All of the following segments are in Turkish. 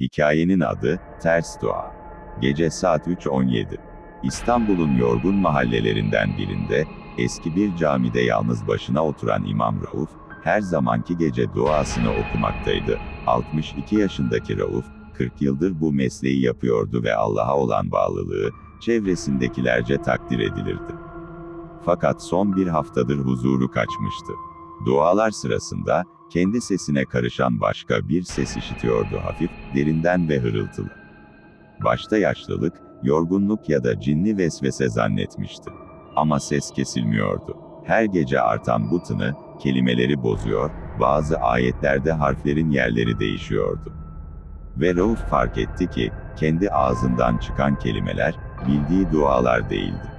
Hikayenin adı, Ters Dua. Gece saat 3.17. İstanbul'un yorgun mahallelerinden birinde, eski bir camide yalnız başına oturan İmam Rauf, her zamanki gece duasını okumaktaydı. 62 yaşındaki Rauf, 40 yıldır bu mesleği yapıyordu ve Allah'a olan bağlılığı, çevresindekilerce takdir edilirdi. Fakat son bir haftadır huzuru kaçmıştı. Dualar sırasında, kendi sesine karışan başka bir ses işitiyordu hafif, derinden ve hırıltılı. Başta yaşlılık, yorgunluk ya da cinli vesvese zannetmişti. Ama ses kesilmiyordu. Her gece artan bu tını, kelimeleri bozuyor, bazı ayetlerde harflerin yerleri değişiyordu. Ve Rauf fark etti ki, kendi ağzından çıkan kelimeler, bildiği dualar değildi.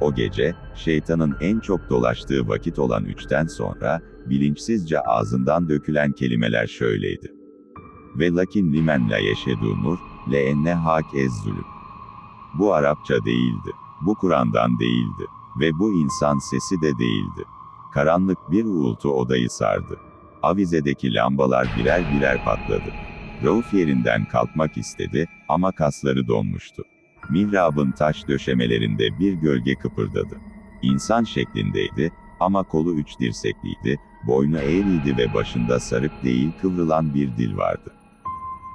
O gece, şeytanın en çok dolaştığı vakit olan üçten sonra, bilinçsizce ağzından dökülen kelimeler şöyleydi. Ve lakin limen la yeşedû nur, le enne hak ez zulüm. Bu Arapça değildi. Bu Kur'an'dan değildi. Ve bu insan sesi de değildi. Karanlık bir uğultu odayı sardı. Avizedeki lambalar birer birer patladı. Rauf yerinden kalkmak istedi ama kasları donmuştu. Mihrabın taş döşemelerinde bir gölge kıpırdadı. İnsan şeklindeydi ama kolu üç dirsekliydi, boynu eğriydi ve başında sarık değil kıvrılan bir dil vardı.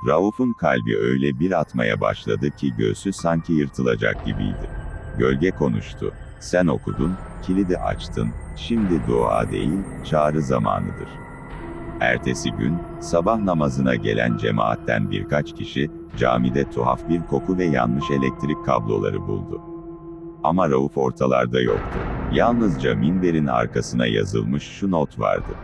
Rauf'un kalbi öyle bir atmaya başladı ki göğsü sanki yırtılacak gibiydi. Gölge konuştu. Sen okudun, kilidi açtın, şimdi dua değil, çağrı zamanıdır. Ertesi gün, sabah namazına gelen cemaatten birkaç kişi, camide tuhaf bir koku ve yanmış elektrik kabloları buldu. Ama Rauf ortalarda yoktu. Yalnızca minberin arkasına yazılmış şu not vardı.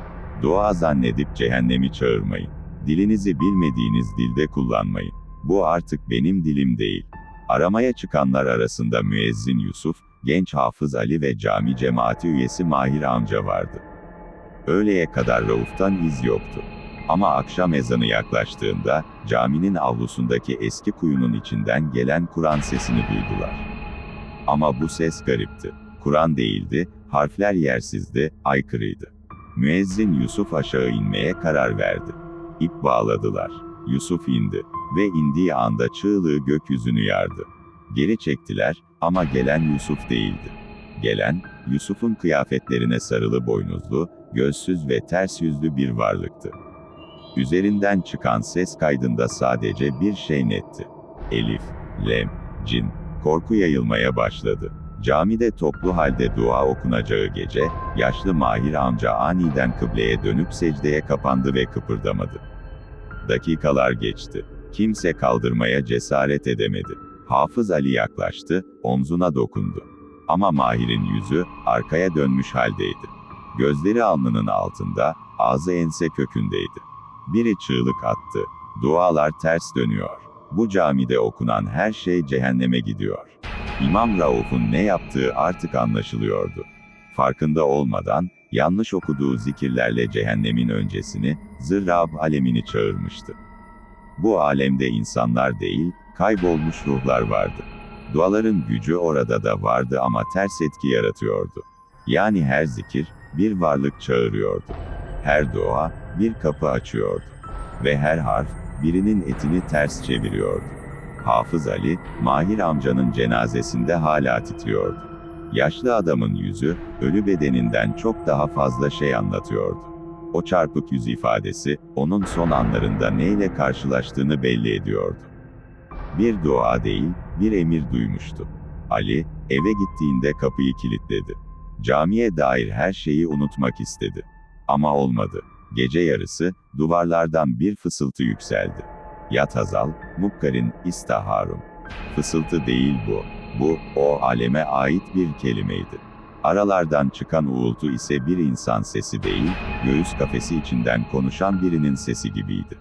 Dua zannedip cehennemi çağırmayın. Dilinizi bilmediğiniz dilde kullanmayın. Bu artık benim dilim değil. Aramaya çıkanlar arasında müezzin Yusuf, genç hafız Ali ve cami cemaati üyesi Mahir amca vardı. Öğleye kadar Rauf'tan iz yoktu. Ama akşam ezanı yaklaştığında, caminin avlusundaki eski kuyunun içinden gelen Kur'an sesini duydular. Ama bu ses garipti. Kur'an değildi, harfler yersizdi, aykırıydı. Müezzin Yusuf aşağı inmeye karar verdi. İp bağladılar. Yusuf indi ve indiği anda çığlığı gökyüzünü yardı. Geri çektiler ama gelen Yusuf değildi. Gelen, Yusuf'un kıyafetlerine sarılı boynuzlu, gözsüz ve ters yüzlü bir varlıktı. Üzerinden çıkan ses kaydında sadece bir şey netti. Elif, lem, cin, korku yayılmaya başladı. Camide toplu halde dua okunacağı gece, yaşlı Mahir amca aniden kıbleye dönüp secdeye kapandı ve kıpırdamadı. Dakikalar geçti. Kimse kaldırmaya cesaret edemedi. Hafız Ali yaklaştı, omzuna dokundu. Ama Mahir'in yüzü, arkaya dönmüş haldeydi. Gözleri alnının altında, ağzı ense kökündeydi. Biri çığlık attı. Dualar ters dönüyor. Bu camide okunan her şey cehenneme gidiyor. İmam Rauf'un ne yaptığı artık anlaşılıyordu. Farkında olmadan, yanlış okuduğu zikirlerle cehennemin öncesini, zırrab alemini çağırmıştı. Bu alemde insanlar değil, kaybolmuş ruhlar vardı. Duaların gücü orada da vardı ama ters etki yaratıyordu. Yani her zikir, bir varlık çağırıyordu. Her dua, bir kapı açıyordu. Ve her harf, birinin etini ters çeviriyordu. Hafız Ali, Mahir amcanın cenazesinde hala titriyordu. Yaşlı adamın yüzü, ölü bedeninden çok daha fazla şey anlatıyordu. O çarpık yüz ifadesi, onun son anlarında neyle karşılaştığını belli ediyordu. Bir dua değil, bir emir duymuştu. Ali, eve gittiğinde kapıyı kilitledi. Camiye dair her şeyi unutmak istedi. Ama olmadı. Gece yarısı, duvarlardan bir fısıltı yükseldi. Yat Hazal, Mukkarin, İstaharun. Fısıltı değil bu. Bu, o aleme ait bir kelimeydi. Aralardan çıkan uğultu ise bir insan sesi değil, göğüs kafesi içinden konuşan birinin sesi gibiydi.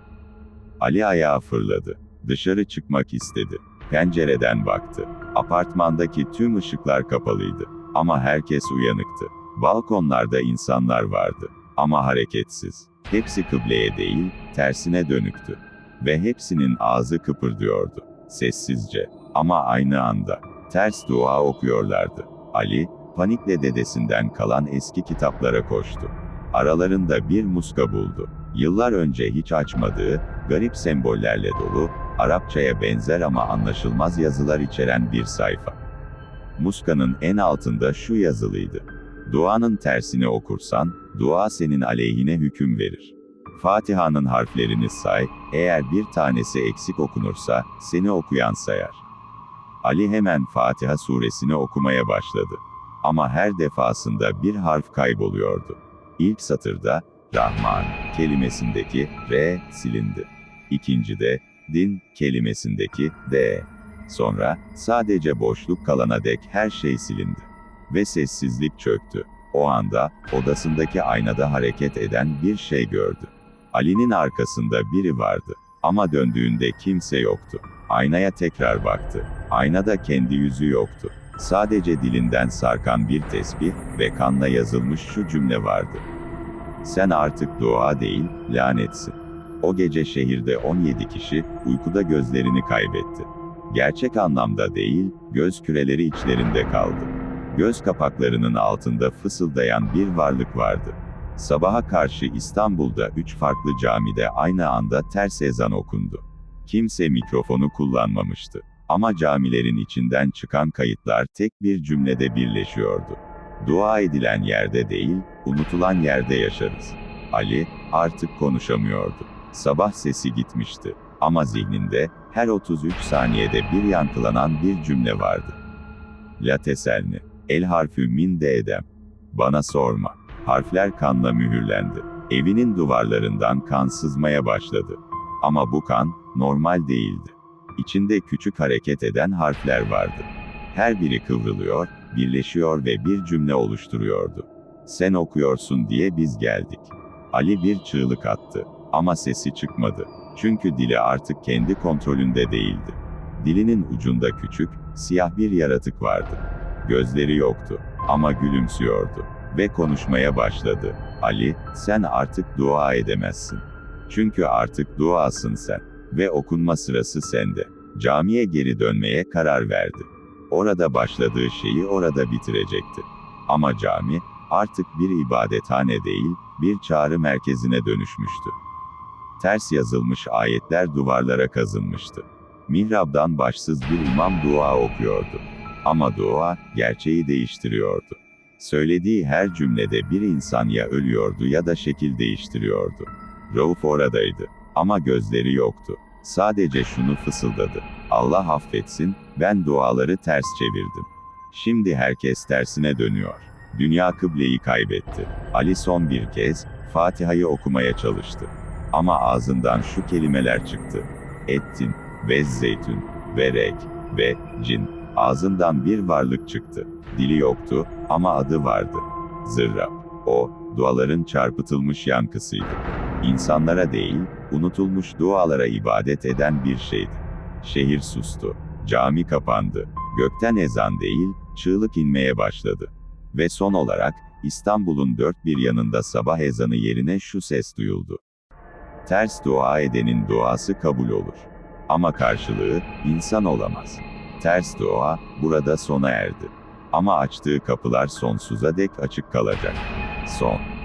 Ali ayağa fırladı. Dışarı çıkmak istedi. Pencereden baktı. Apartmandaki tüm ışıklar kapalıydı. Ama herkes uyanıktı. Balkonlarda insanlar vardı. Ama hareketsiz. Hepsi kıbleye değil, tersine dönüktü. Ve hepsinin ağzı kıpırdıyordu. Sessizce. Ama aynı anda. Ters dua okuyorlardı. Ali, panikle dedesinden kalan eski kitaplara koştu. Aralarında bir muska buldu. Yıllar önce hiç açmadığı, garip sembollerle dolu, Arapçaya benzer ama anlaşılmaz yazılar içeren bir sayfa. Muskanın en altında şu yazılıydı. Duanın tersini okursan, dua senin aleyhine hüküm verir. Fatiha'nın harflerini say, eğer bir tanesi eksik okunursa, seni okuyan sayar. Ali hemen Fatiha suresini okumaya başladı. Ama her defasında bir harf kayboluyordu. İlk satırda, Rahman kelimesindeki R silindi. İkincide, din kelimesindeki D. Sonra, sadece boşluk kalana dek her şey silindi. Ve sessizlik çöktü. O anda, odasındaki aynada hareket eden bir şey gördü. Ali'nin arkasında biri vardı. Ama döndüğünde kimse yoktu. Aynaya tekrar baktı. Aynada kendi yüzü yoktu. Sadece dilinden sarkan bir tesbih ve kanla yazılmış şu cümle vardı. Sen artık dua değil, lanetsin. O gece şehirde 17 kişi, uykuda gözlerini kaybetti. Gerçek anlamda değil, göz küreleri içlerinde kaldı. Göz kapaklarının altında fısıldayan bir varlık vardı. Sabaha karşı İstanbul'da üç farklı camide aynı anda ters ezan okundu. Kimse mikrofonu kullanmamıştı. Ama camilerin içinden çıkan kayıtlar tek bir cümlede birleşiyordu. Dua edilen yerde değil, unutulan yerde yaşarız. Ali, artık konuşamıyordu. Sabah sesi gitmişti. Ama zihninde, her 33 saniyede bir yankılanan bir cümle vardı. La teselni. El harfi min de edem. Bana sorma. Harfler kanla mühürlendi. Evinin duvarlarından kan sızmaya başladı. Ama bu kan, normal değildi. İçinde küçük hareket eden harfler vardı. Her biri kıvrılıyor, birleşiyor ve bir cümle oluşturuyordu. Sen okuyorsun diye biz geldik. Ali bir çığlık attı. Ama sesi çıkmadı. Çünkü dili artık kendi kontrolünde değildi. Dilinin ucunda küçük, siyah bir yaratık vardı. Gözleri yoktu. Ama gülümsüyordu. Ve konuşmaya başladı. Ali, sen artık dua edemezsin. Çünkü artık duasın sen. Ve okunma sırası sende. Camiye geri dönmeye karar verdi. Orada başladığı şeyi orada bitirecekti. Ama cami, artık bir ibadethane değil, bir çağrı merkezine dönüşmüştü. Ters yazılmış ayetler duvarlara kazınmıştı. Mihrabdan başsız bir imam dua okuyordu. Ama dua, gerçeği değiştiriyordu. Söylediği her cümlede bir insan ya ölüyordu ya da şekil değiştiriyordu. Rauf oradaydı. Ama gözleri yoktu. Sadece şunu fısıldadı. Allah affetsin, ben duaları ters çevirdim. Şimdi herkes tersine dönüyor. Dünya kıbleyi kaybetti. Ali son bir kez, Fatiha'yı okumaya çalıştı. Ama ağzından şu kelimeler çıktı. Ettin, ve zeytün, ve rek, ve cin. Ağzından bir varlık çıktı. Dili yoktu, ama adı vardı. Zırrab. O, duaların çarpıtılmış yankısıydı. İnsanlara değil, unutulmuş dualara ibadet eden bir şeydi. Şehir sustu. Cami kapandı. Gökten ezan değil, çığlık inmeye başladı. Ve son olarak, İstanbul'un dört bir yanında sabah ezanı yerine şu ses duyuldu. Ters dua edenin duası kabul olur. Ama karşılığı, insan olamaz. Ters dua, burada sona erdi. Ama açtığı kapılar sonsuza dek açık kalacak. Son.